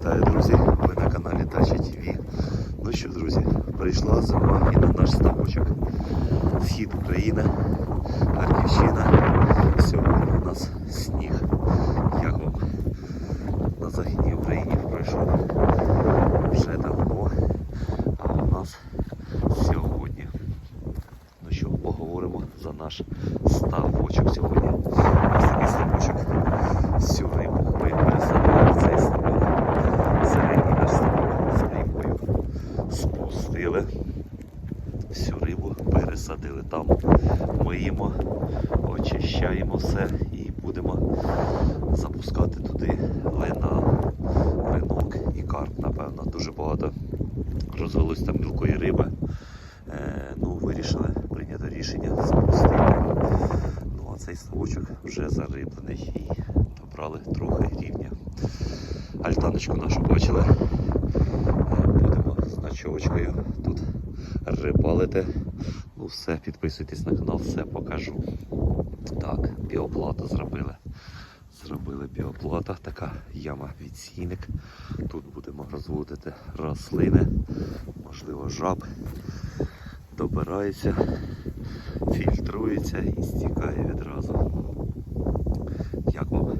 Вітаю, друзі! Ви на каналі Дача ТВ. Ну що, друзі, прийшла зима і на наш ставочок. Схід України, Харківщина. Сьогодні у нас сніг. Як вам на Західній Україні пройшов вже давно, а у нас сьогодні. Ну що, поговоримо за наш ставочок сьогодні. Миємо, очищаємо все і будемо запускати туди лина, линок і карп, напевно. Дуже багато розвелось там мілкої риби. Е, ну, вирішили прийняти рішення запустити. Ну, а цей ставочок вже зариблений і набрали трохи рівня. Альтаночку нашу бачили. Е, Будемо з ночовочкою тут рибалити. Ну все, підписуйтесь на канал, все покажу. Так, біоплату зробили. Зробили біоплата, така яма відсійник. Тут будемо розводити рослини, можливо, жаб. Добирається, фільтрується і стікає відразу. Як вам?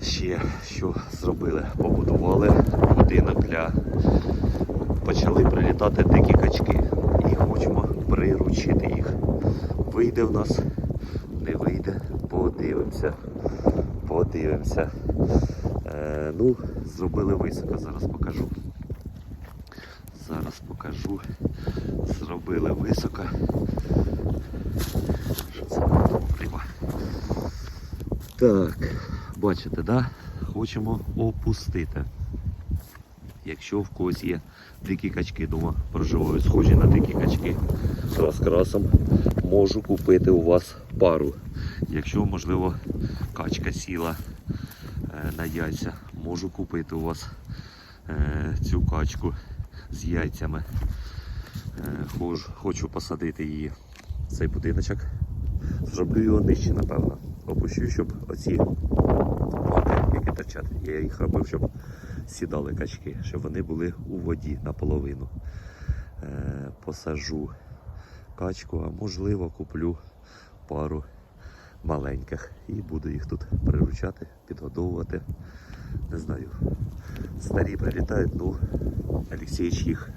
Ще що зробили? Побудували будинок для. Почали прилітати дикі качки. Хочемо приручити їх. Вийде в нас, не вийде, подивимося. Подивимося. Е, ну, зробили високо, зараз покажу. Зараз покажу. Зробили високо. Що це риба? Так, бачите, да? Хочемо опустити. Якщо в когось є дикі качки вдома проживають, схожі на дикі качки розкрасом, можу купити у вас пару. Якщо, можливо, качка сіла е, на яйця, можу купити у вас е, цю качку з яйцями. Е, Хочу посадити її в цей будиночок. Зроблю його нижче, напевно. Опущу, щоб оці плати, які торчать, я їх робив, щоб сідали качки, щоб вони були у воді наполовину. Е, посажу качку, а можливо куплю пару маленьких і буду їх тут приручати, підгодовувати. Не знаю. Старі прилітають, ну Олексійович їх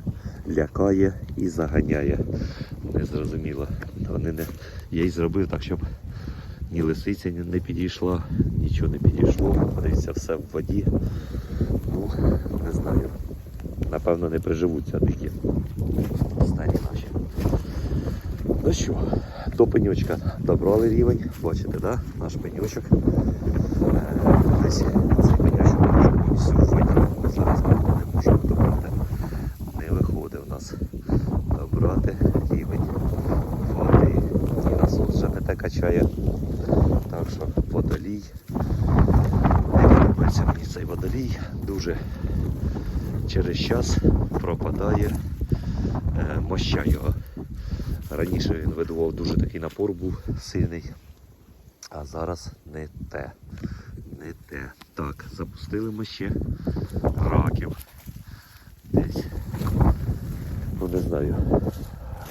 лякає і заганяє. Незрозуміло. Вони не... Я їх зробив так, щоб ні лисиця не підійшла, нічого не підійшло. Подивіться, все в воді. Ну, не знаю. Напевно, не приживуться дикі. Старі наші. Ну що, до пеньочка добрали рівень. Бачите, да? наш пеньочок. Е, Десь цей пеньочок вже повністю в воді. Зараз ми не можемо добрати. Не виходить в нас добрати рівень води. І насос вже не те качає. Що водолій. Не подобається мені цей водолій. Дуже через час пропадає е, моща його. Раніше він видував дуже такий напор був сильний, а зараз не те. Не те. Так, запустили ми ще раків. Десь. Ну не знаю.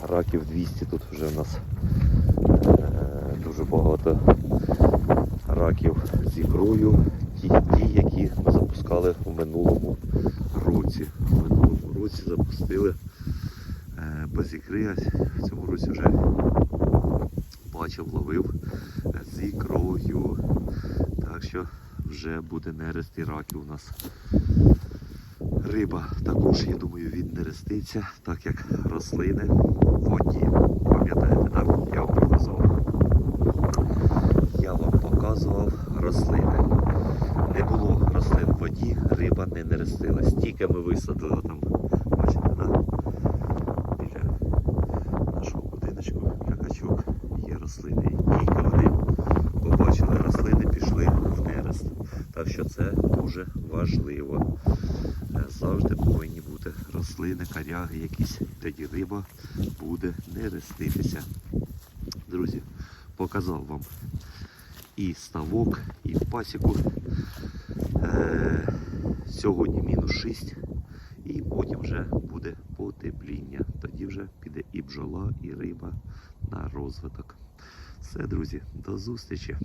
Раків 200 тут вже в нас е, дуже багато раків з ікрою. Ті, ті, які ми запускали у минулому році. У минулому році запустили е, без ікри, а в цьому році вже бачив, ловив е, з ікрою. Так що вже буде нерест і раків у нас. Риба також, я думаю, віднереститься, так як рослини в воді. Пам'ятаєте, так? Я вам показував. Я вам показував рослини. Не було рослин в воді, риба не нерестилась. Тільки ми висадили там, бачите, да? біля нашого будиночку для качок є рослини. І тільки вони побачили рослини, пішли в нерест. Так що це дуже важливо. Е, Завжди повинні бути рослини, коряги якісь, тоді риба буде нереститися. Друзі, показав вам і ставок, і пасіку. Е, Сьогодні мінус 6, і потім вже буде потепління. Тоді вже піде і бджола, і риба на розвиток. Все, друзі, до зустрічі!